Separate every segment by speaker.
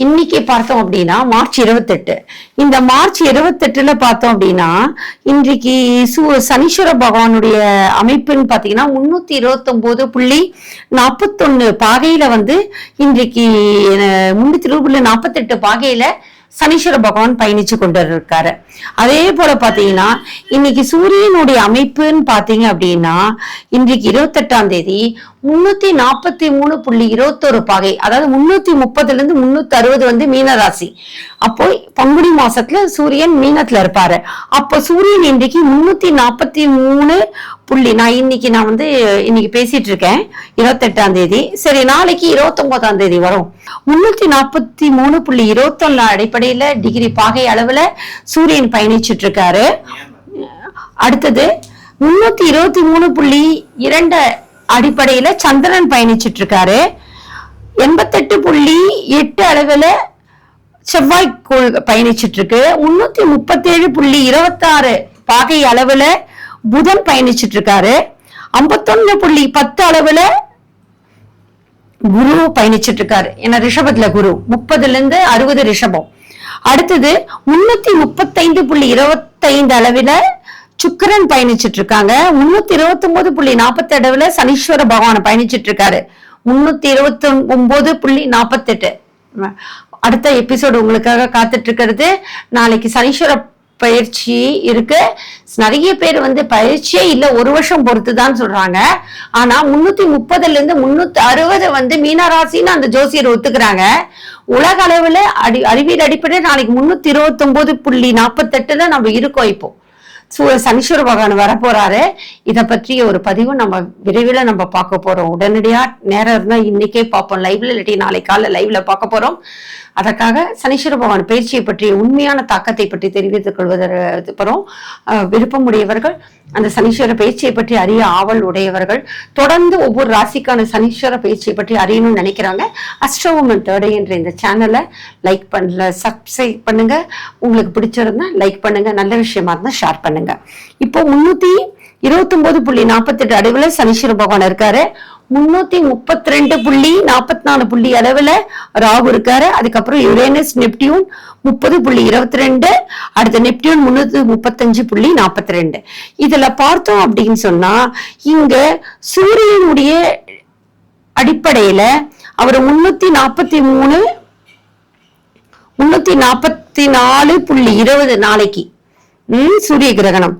Speaker 1: இன்னைக்கு பார்த்தோம் அப்படின்னா மார்ச் இருபத்தெட்டு. இந்த மார்ச் இருபத்தெட்டுல பார்த்தோம் அப்படின்னா இன்றைக்கு சு சனீஸ்வர பகவானுடைய அமைப்புன்னு பார்த்தீங்கன்னா முன்னூத்தி இருபத்தொன்பது புள்ளி நாற்பத்தொன்னு பாகையில வந்து இன்றைக்கு முன்னூத்தி இருபது புள்ளி நாற்பத்தெட்டு பாகையில சனீஸ்வர பகவான் பயணிச்சு கொண்டு இருக்காரு அதே போல பாத்தீங்கன்னா இன்னைக்கு சூரியனுடைய அமைப்புன்னு பாத்தீங்க அப்படின்னா இன்றைக்கு இருபத்தெட்டாம் தேதி முன்னூத்தி நாற்பத்தி மூணு புள்ளி இருபத்தொரு பாகை அதாவது முன்னூத்தி முப்பதுல இருந்து முன்னூத்தி அறுபது வந்து மீனராசி. அப்போ பங்குனி மாசத்துல சூரியன் மீனத்துல இருப்பாரு. அப்போ சூரியன் இன்றைக்கு முன்னூத்தி நாற்பத்தி மூணு புள்ளி நான் இன்னைக்கு நான் வந்து இன்னைக்கு பேசிட்டு இருக்கேன் இருபத்தெட்டாம் தேதி. சரி நாளைக்கு இருபத்தொன்பதாம் தேதி வரும். முன்னூத்தி நாற்பத்தி மூணு புள்ளி இருபத்தொன்னு அடிப்படையில டிகிரி பாகை அளவுல சூரியன் பயணிச்சுட்டு இருக்காரு அடுத்தது முன்னூத்தி இருபத்தி மூணு புள்ளி இரண்டு அடிப்படையில சந்திரன் பயணிச்சுட்டு இருக்காரு எண்பத்தெட்டு புள்ளி எட்டு அளவுல செவ்வாய் கோள் பயணிச்சுட்டு இருக்கு முன்னூத்தி முப்பத்தேழு புள்ளி இருபத்தாறு பாகை அளவுல புதன் பயணிச்சுட்டு இருக்காரு ஐம்பத்தொன்னு புள்ளி பத்து அளவுல குரு பயணிச்சிட்டு இருக்காரு ஏன்னா ரிஷபத்துல குரு. முப்பதுல இருந்து அறுபது ரிஷபம். அடுத்தது முன்னூத்தி முப்பத்தைந்து புள்ளி இருபத்தைந்து அளவுல சுக்கிரன் பயணிச்சிட்டு இருக்காங்க முன்னூத்தி இருபத்தி ஒன்பது புள்ளி நாற்பத்தி அளவுல சனீஸ்வர பகவான் பயணிச்சுட்டு இருக்காரு முன்னூத்தி இருபத்தி ஒன்பது புள்ளி நாற்பத்தெட்டு. அடுத்த எபிசோடு உங்களுக்காக காத்துட்டு இருக்கிறது நாளைக்கு சனீஸ்வர பயிற்சி இருக்கு. நிறைய பேர் வந்து பயிற்சியே இல்ல ஒரு வருஷம் பொறுத்து தான் சொல்றாங்க. ஆனா முன்னூத்தி முப்பதுல இருந்து முன்னூத்தி அறுபது வந்து மீனராசின்னு அந்த ஜோசியர் ஒத்துக்கிறாங்க. உலக அளவுல அடி அறிவியல் அடிப்படையில் நாளைக்கு முன்னூத்தி இருபத்தி ஒன்பது புள்ளி நாற்பத்தெட்டுல நம்ம இருக்கோம் இப்போ. சனீஸ்வர பகவான் வரப்போறாரு. இதை பற்றிய ஒரு பதிவு நம்ம விரைவில் நம்ம பார்க்க போறோம். உடனடியா நேரம் இருந்தா இன்னைக்கே பார்ப்போம். லைவ்ல இல்லாட்டி நாளை காலை லைவ்ல பார்க்க போறோம். அதற்காக சனீஸ்வர பகவான் பயிற்சியை பற்றிய உண்மையான தாக்கத்தை பற்றி தெரிவித்துக் கொள்வதற்கு அப்புறம் விருப்பமுடையவர்கள் அந்த சனீஸ்வர பயிற்சியை பற்றி அறிய ஆவல் உடையவர்கள் தொடர்ந்து ஒவ்வொரு ராசிக்கான சனீஸ்வர பயிற்சியை பற்றி அறியணும்னு நினைக்கிறாங்க. அஸ்ட்ரோமன் தேர்டே என்ற இந்த சேனலை லைக் பண்ணல சப்ஸ்கிரைப் பண்ணுங்க. உங்களுக்கு பிடிச்சிருந்தா லைக் பண்ணுங்க நல்ல விஷயமா இருந்தால் ஷேர் பண்ணுங்க. இப்போ முன்னூத்தி இருபத்தொன்பது புள்ளி நாற்பத்தெட்டு அளவுல சனீஸ்வர பகவான் இருக்காரு. முன்னூத்தி முப்பத்தி ரெண்டு புள்ளி நாற்பத்தி நாலு புள்ளி அளவுல ராகு இருக்காரு. அதுக்கப்புறம் யுரேனஸ் நெப்டியூன் முப்பது புள்ளி இருபத்தி ரெண்டு அடுத்த நெப்டியூன் முன்னூத்தி முப்பத்தஞ்சு புள்ளி நாற்பத்தி ரெண்டு. இதுல பார்த்தோம் அப்படின்னு சொன்னா இங்க சூரியனுடைய அடிப்படையில அவர் முன்னூத்தி நாற்பத்தி மூணு முன்னூத்தி நாற்பத்தி நாலு புள்ளி இருபது நாளைக்கு சூரிய கிரகணம்.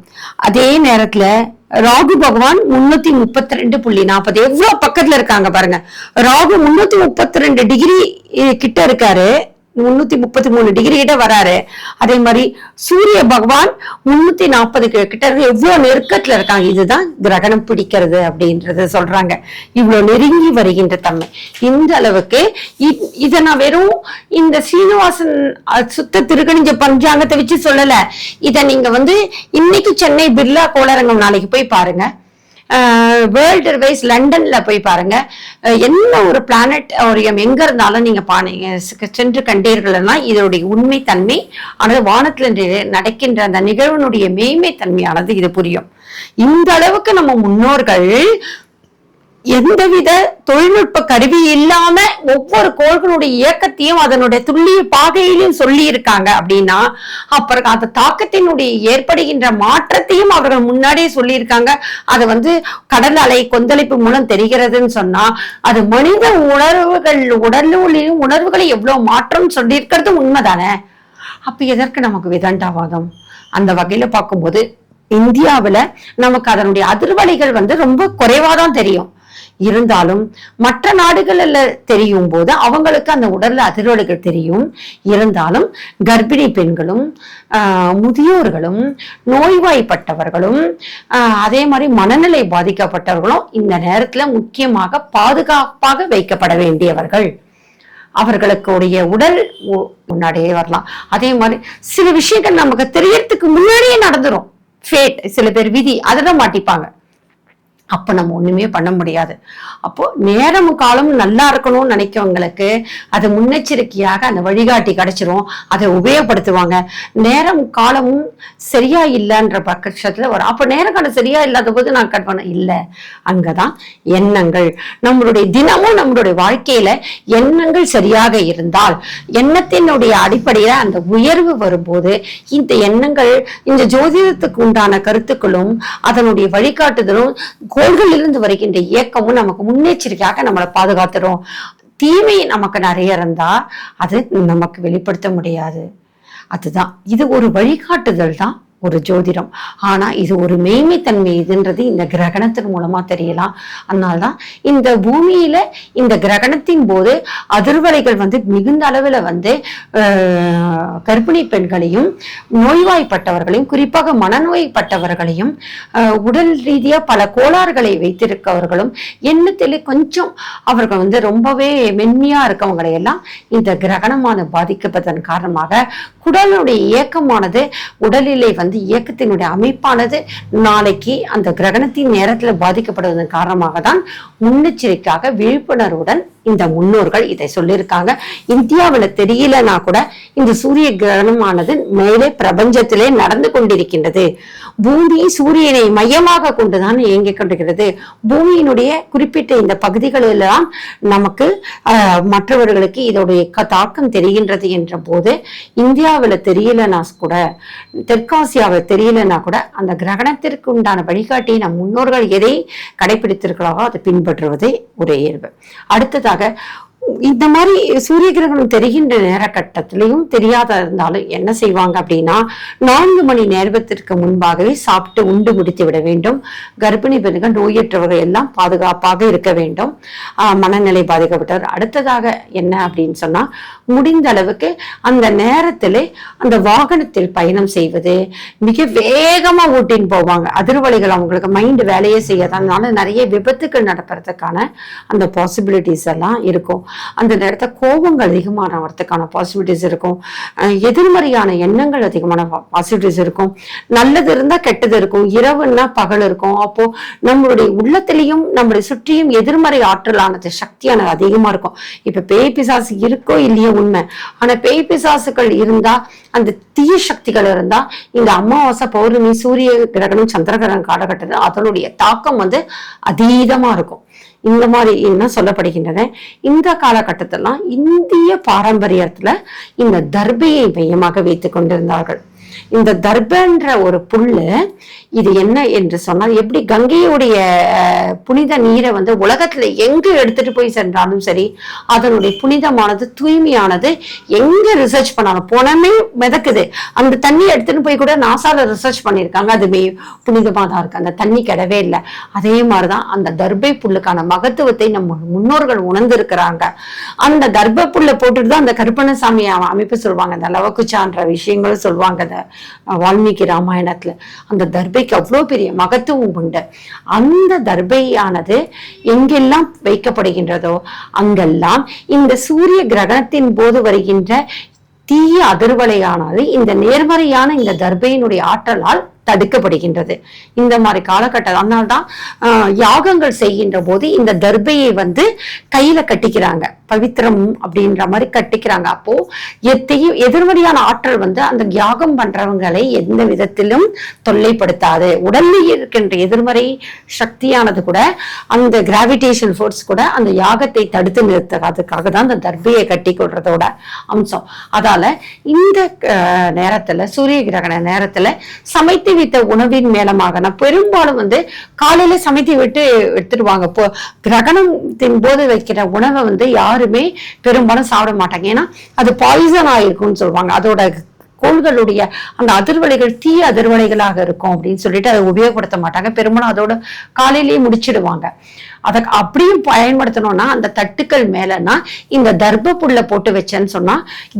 Speaker 1: அதே நேரத்துல ராகு பகவான் முன்னூத்தி முப்பத்தி ரெண்டு புள்ளி நாற்பது எவ்வளவு பக்கத்துல இருக்காங்க பாருங்க. ராகு முன்னூத்தி முப்பத்தி ரெண்டு டிகிரி கிட்ட இருக்காரு. முன்னூத்தி முப்பத்தி மூணு டிகிரி கிட்ட வராரு. அதே மாதிரி சூரிய பகவான் முன்னூத்தி நாற்பது கிட்ட இருந்து எவ்வளவு நெருக்கத்துல இருக்காங்க. இதுதான் கிரகணம் பிடிக்கிறது அப்படின்றத சொல்றாங்க. இவ்வளவு நெருங்கி வருகின்ற தன்மை. இந்த அளவுக்கு இதை இத நான் வெறும் இந்த சீனிவாசன் சுத்த திருக்கணிஞ்ச பஞ்சாங்கத்தை வச்சு சொல்லல. இத நீங்க வந்து இன்னைக்கு சென்னை பிர்லா கோளரங்கம் நாளைக்கு போய் பாருங்க. வேர்ல்டு வைஸ் லண்டன்ல போய் பாருங்க. என்ன ஒரு பிளானட் ஓரியம் எங்க இருந்தாலும் நீங்க பாருங்க சென்று கண்டீர்கள்னா இதனுடைய உண்மை தன்மை ஆனால் வானத்துல நடக்கின்ற அந்த நிகழ்வினுடைய மேய்மை தன்மையானது இது புரியும். இந்த அளவுக்கு நம்ம முன்னோர்கள் எந்தவித தொழில்நுட்ப கருவி இல்லாம ஒவ்வொரு கோள்களுடைய இயக்கத்தையும் அதனுடைய துல்லிய பாகையிலையும் சொல்லி இருக்காங்க அப்படின்னா அப்புறம் அந்த தாக்கத்தினுடைய ஏற்படுகின்ற மாற்றத்தையும் அவர்கள் முன்னாடியே சொல்லியிருக்காங்க. அது வந்து கடல் அலை கொந்தளிப்பு மூலம் தெரிகிறதுன்னு சொன்னா அது மனித உணர்வுகள் உடலிலும் உணர்வுகளை எவ்வளவு மாற்றம் சொல்லியிருக்கிறது உண்மைதானே? அப்ப எதற்கு நமக்கு விதண்டாவாதம்? அந்த வகையில பார்க்கும்போது இந்தியாவில் நமக்கு அதனுடைய அதிர்வலைகள் வந்து ரொம்ப குறைவாதான் தெரியும். இருந்தாலும் மற்ற நாடுகளில் தெரியும் போது அவங்களுக்கு அந்த உடல்ல அதிரோடுகள் தெரியும். இருந்தாலும் கர்ப்பிணி பெண்களும் முதியோர்களும் நோய்வாய்ப்பட்டவர்களும் அதே மாதிரி மனநிலை பாதிக்கப்பட்டவர்களும் இந்த நேரத்தில் முக்கியமாக பாதுகாப்பாக வைக்கப்பட வேண்டியவர்கள். அவர்களுக்குடைய உடல் உ- முன்னாடியே வரலாம். அதே மாதிரி சில விஷயங்கள் நமக்கு தெரியறதுக்கு முன்னாடியே நடந்துரும். ஃபேட் சில பேர் விதி அதில் மாட்டிப்பாங்க. அப்போ நம்ம ஒண்ணுமே பண்ண முடியாது. அப்போது நேரமும் காலமும் நல்லா இருக்கணும்னு நினைக்கவங்களுக்கு அது முன்னெச்சரிக்கையாக அந்த வழிகாட்டி கிடைச்சிரும். அதை உபயோகப்படுத்துவாங்க. நேரம் காலமும் சரியா இல்லைன்ற பட்சத்தில் வரும். அப்போ நேர காலம் சரியா இல்லாத போது நான் கட் பண்ண இல்லை. அங்கதான் எண்ணங்கள். நம்மளுடைய தினமும் நம்மளுடைய வாழ்க்கையில எண்ணங்கள் சரியாக இருந்தால் எண்ணத்தினுடைய அடிப்படையில அந்த உயர்வு வரும்போது இந்த எண்ணங்கள் இந்த ஜோதிடத்துக்கு உண்டான கருத்துக்களும் அதனுடைய வழிகாட்டுதலும் கோள்களிலிருந்து வருகின்ற இயக்கமும் நமக்கு முன்னெச்சரிக்கையாக நம்மளை பாதுகாத்துரும். தீமை நமக்கு நிறைய இருந்தா அது நமக்கு வெளிப்படுத்த முடியாது. அதுதான். இது ஒரு வழிகாட்டுதல் தான். ஒரு ஜோதிடம். ஆனா இது ஒரு மெய்மைத்தன்மை இதுன்றது இந்த கிரகணத்தின் மூலமா தெரியலாம். அதனால்தான் இந்த பூமியில இந்த கிரகணத்தின் போது அதிர்வலைகள் வந்து மிகுந்த அளவுல வந்து கர்ப்பிணி பெண்களையும் நோய்வாய்ப்பட்டவர்களையும் குறிப்பாக மனநோய்ப்பட்டவர்களையும் உடல் ரீதியா பல கோளாறுகளை வைத்திருக்கவர்களும் எண்ணத்திலே கொஞ்சம் அவர்கள் வந்து ரொம்பவே மென்மையா இருக்கவங்களையெல்லாம் இந்த கிரகணமான பாதிக்கப்பதன் காரணமாக குடலுடைய இயக்கமானது உடலிலே வந்து இயக்கத்தினுடைய அமைப்பானது நாளைக்கு அந்த கிரகணத்தின் நேரத்தில் பாதிக்கப்படுவதன் காரணமாக தான் முன்னெச்சரிக்கையாக விழிப்புணர்வுடன் இந்த முன்னோர்கள் இதை சொல்லியிருக்காங்க. இந்தியாவுல தெரியலனா கூட இந்த சூரிய கிரகணமானது மேலே பிரபஞ்சத்திலே நடந்து கொண்டிருக்கின்றது. பூமி சூரியனை மையமாக கொண்டுதான் இயங்கிக் கொண்டிருக்கிறது. பூமியினுடைய குறிப்பிட்ட இந்த பகுதிகளெல்லாம் நமக்கு மற்றவர்களுக்கு இதோடைய க- தாக்கம் தெரிகின்றது என்ற போது இந்தியாவில் தெரியலனா கூட தெற்காசியாவில் தெரியலனா கூட அந்த கிரகணத்திற்கு உண்டான வழிகாட்டி நம் முன்னோர்கள் எதை கடைபிடித்திருக்கிறாரோ அதை பின்பற்றுவதே ஒரு இயல்பு. அடுத்ததாக இந்த மாதிரி சூரிய கிரகணம் தெரிகின்ற நேர கட்டத்திலையும் தெரியாத இருந்தாலும் என்ன செய்வாங்க அப்படின்னா நான்கு மணி நேரத்திற்கு முன்பாகவே சாப்பிட்டு உண்டு முடித்து விட வேண்டும். கர்ப்பிணி பெண்கள் நோயற்றவர்கள் எல்லாம் பாதுகாப்பாக இருக்க வேண்டும். மனநிலை பாதிக்கப்பட்டவர். அடுத்ததாக என்ன அப்படின்னு சொன்னா முடிந்த அளவுக்கு அந்த நேரத்திலே அந்த வாகனத்தில் பயணம் செய்வது மிக வேகமா ஓட்டின்னு போவாங்க. அதிர்வலைகள் அவங்களுக்கு மைண்ட் வேலையே செய்யாதனால நிறைய விபத்துக்கள் நடப்பதற்கான அந்த பாசிபிலிட்டிஸ் எல்லாம் இருக்கும். அந்த நேரத்தில் கோபங்கள் அதிகமான வரதுக்கான பாசிபிலிட்டிஸ் இருக்கும். எதிர்மறையான எண்ணங்கள் அதிகமான பாசிபிலிட்டிஸ் இருக்கும். நல்லது இருந்தா கெட்டது இருக்கும். இரவுன்னா பகல் இருக்கும். அப்போ நம்மளுடைய உள்ளத்திலையும் நம்மளை சுற்றியும் எதிர்மறை ஆற்றலானது சக்தியானது அதிகமா இருக்கும். இப்ப பேய் பிசாசு இருக்கோ இல்லையோ உண்மை. ஆனா பேய் பிசாசுகள் இருந்தா அந்த தீய சக்திகள் இருந்தா இந்த அமாவாசை பௌர்ணமி சூரிய கிரகணம் சந்திர கிரகணம் காலகட்டத்தில் அதனுடைய தாக்கம் வந்து அதீதமா இருக்கும். இந்த மாதிரி என்ன சொல்லப்படுகின்றன? இந்த காலகட்டத்திலாம் இந்திய பாரம்பரியத்துல இந்த தர்பையை மையமாக வைத்துக் கொண்டிருந்தார்கள். இந்த தர்பன்ற ஒரு புல்லு இது என்ன என்று சொன்னால் எப்படி கங்கையுடைய புனித நீரை வந்து உலகத்துல எங்கு எடுத்துட்டு போய் சென்றாலும் சரி அதனுடைய புனிதமானது தூய்மையானது எங்க ரிசர்ச் பண்ணாலும் போனமே மிதக்குது. அந்த தண்ணி எடுத்துட்டு போய் கூட நாசால ரிசர்ச் பண்ணியிருக்காங்க. அது மே புனிதமா தான் இருக்கு. அந்த தண்ணி கிடவே இல்லை. அதே மாதிரிதான் அந்த தர்பை புல்லுக்கான மகத்துவத்தை நம்ம முன்னோர்கள் உணர்ந்திருக்கிறாங்க. அந்த தர்ப புல்லை போட்டுட்டு தான் அந்த கருப்பணசாமி அமைப்பு சொல்லுவாங்க. அந்த லவக்குச்சான்ற விஷயங்களும் சொல்லுவாங்க. அந்த வால்மீகி ராமாயணத்துல. அந்த தர்பைக்கு அவ்வளோ பெரிய மகத்துவம் உண்டு. அந்த தர்பையானது எங்கெல்லாம் வைக்கப்படுகின்றதோ அங்கெல்லாம் இந்த சூரிய கிரகணத்தின் போது வருகின்ற தீய அதிர்வலையானது இந்த நேர்மறையான இந்த தர்பையினுடைய ஆற்றலால் தடுக்கப்படுகின்றது. இந்த மாதிரி காலகட்டம் அதனால்தான் யாகங்கள் செய்கின்ற போது இந்த தர்பையை வந்து கையில கட்டிக்கிறாங்க. பவித்திரம் அப்படின்ற மாதிரி கட்டிக்கிறாங்க. அப்போ எத்தையும் எதிர்மறையான ஆற்றல் வந்து அந்த யாகம் பண்றவங்களை எந்த விதத்திலும் தொல்லைப்படுத்தாது. உடலில் இருக்கின்ற எதிர்மறை சக்தியானது கூட அந்த கிராவிடேஷன் ஃபோர்ஸ் கூட அந்த யாகத்தை தடுத்து நிறுத்துறதுக்காக தான் அந்த தர்பையை கட்டி கொள்றதோட அம்சம். அதால இந்த நேரத்துல சூரிய கிரகண நேரத்துல சமைத்து வைத்த உணவின் மேலமாக நான் பெரும்பாலும் வந்து காலையில சமைத்து விட்டு எடுத்துருவாங்க கிரகணத்தின் போது வைக்கிற உணவை வந்து யார் யாருமே பெரும்பாலும் சாப்பிட மாட்டாங்க. ஏன்னா அது பாய்சன் ஆகிருக்கும்னு சொல்லுவாங்க. அதோட கோள்களுடைய அந்த அதிர்வலைகள் தீய அதிர்வலைகளாக இருக்கும் அப்படின்னு சொல்லிட்டு அதை உபயோகப்படுத்த மாட்டாங்க. பெரும்பாலும் அதோட காலையிலேயே முடிச்சிடுவாங்க. அதை அப்படியும் பயன்படுத்தணும்னா அந்த தட்டுக்கள் மேலனா இந்த தர்ப்ப புல்ல போட்டு வச்சேன்னு சொன்னா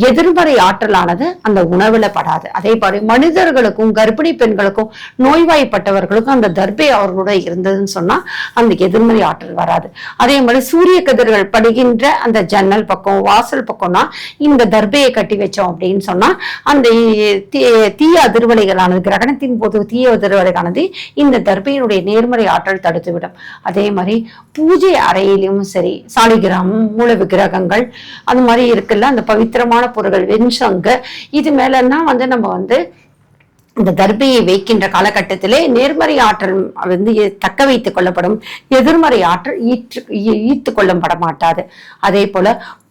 Speaker 1: எதிர்மறை ஆற்றலானது அந்த உணவுல படாது. அதே மாதிரி மனிதர்களுக்கும் கர்ப்பிணி பெண்களுக்கும் நோய்வாய்ப்பட்டவர்களுக்கும் அந்த தர்பை அவர்களோட இருந்ததுன்னு சொன்னா அந்த எதிர்மறை ஆற்றல் வராது. அதே மாதிரி சூரிய கதிர்கள் படுகின்ற அந்த ஜன்னல் பக்கம் வாசல் பக்கம்னா இந்த தர்பையை கட்டி வச்சோம் அப்படின்னு சொன்னா அந்த தீ- தீய அதிர்வலைகளானது கிரகணத்தின் போது தீய அதிர்வலைகளானது இந்த தர்பையினுடைய நேர்மறை ஆற்றல் தடுத்துவிடும். அதே மாதிரி பூஜை அறையிலும் சரி சாலிகிராமம் மூல விக்கிரகங்கள் அது மாதிரி இருக்குல்ல அந்த பவித்திரமான பொருட்கள் வெண்சங்கு இது மேலன்னா வந்து நம்ம வந்து இந்த தர்பையை வைக்கின்ற காலகட்டத்திலே நேர்மறை ஆற்றல் வந்து தக்க வைத்துக் கொள்ளப்படும் எதிர்மறை ஆற்றல் ஈற்று ஈர்த்து கொள்ளப்பட மாட்டாது. அதே போல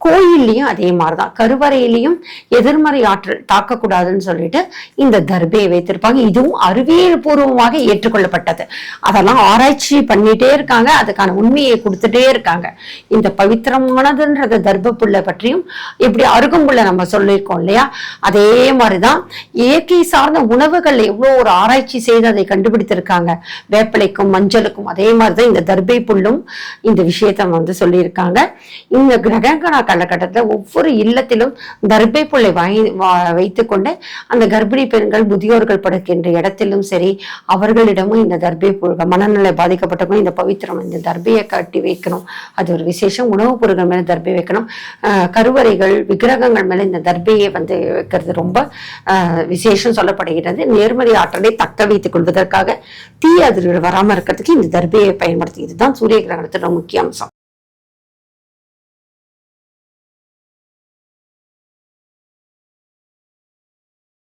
Speaker 1: கோயில்லையும் அதே மாதிரிதான். கருவறையிலையும் எதிர்மறை ஆற்றல் தாக்கக்கூடாதுன்னு சொல்லிட்டு இந்த தர்பையை வைத்திருப்பாங்க. இதுவும் அறிவியல் பூர்வமாக ஏற்றுக்கொள்ளப்பட்டது. அதெல்லாம் ஆராய்ச்சி பண்ணிட்டே இருக்காங்க. அதுக்கான உண்மையை கொடுத்துட்டே இருக்காங்க. இந்த பவித்திரமானதுன்றத தர்ப புல்லை பற்றியும் இப்படி அருகம்புல்லை நம்ம சொல்லியிருக்கோம் இல்லையா? அதே மாதிரிதான் இயற்கை சார்ந்த உணவுகள் எவ்வளோ ஒரு ஆராய்ச்சி செய்து அதை கண்டுபிடித்திருக்காங்க. வேப்பிலைக்கும் மஞ்சளுக்கும் அதே மாதிரிதான் இந்த தர்பை புல்லும் இந்த விஷயத்த வந்து சொல்லியிருக்காங்க. இந்த கிரகண காலகட்டத்தில் ஒவ்வொரு இல்லத்திலும் கர்ப்பை பிள்ளை வாங்கி வைத்து கொண்டு அந்த கர்ப்பிணி பெண்கள் முதியோர்கள் படுக்கின்ற இடத்திலும் சரி அவர்களிடமும் இந்த கர்ப்பை மனநிலை பாதிக்கப்பட்டவங்க இந்த பவித்திரம் இந்த தர்பையை கட்டி வைக்கணும். அது ஒரு விசேஷம். உணவுப் பொருட்கள் மேல தர்பை வைக்கணும். கருவறைகள் விக்கிரகங்கள் மேல இந்த தர்பையை வந்து வைக்கிறது ரொம்ப ஆஹ் விசேஷம் சொல்லப்படுகிறது. நேர்மறை ஆற்றலை தக்க வைத்துக் கொள்வதற்காக தீ அதிர்வுகள் வராம இருக்கிறதுக்கு இந்த தர்பையை பயன்படுத்தி இதுதான் சூரிய கிரகணத்தோட முக்கிய அம்சம்.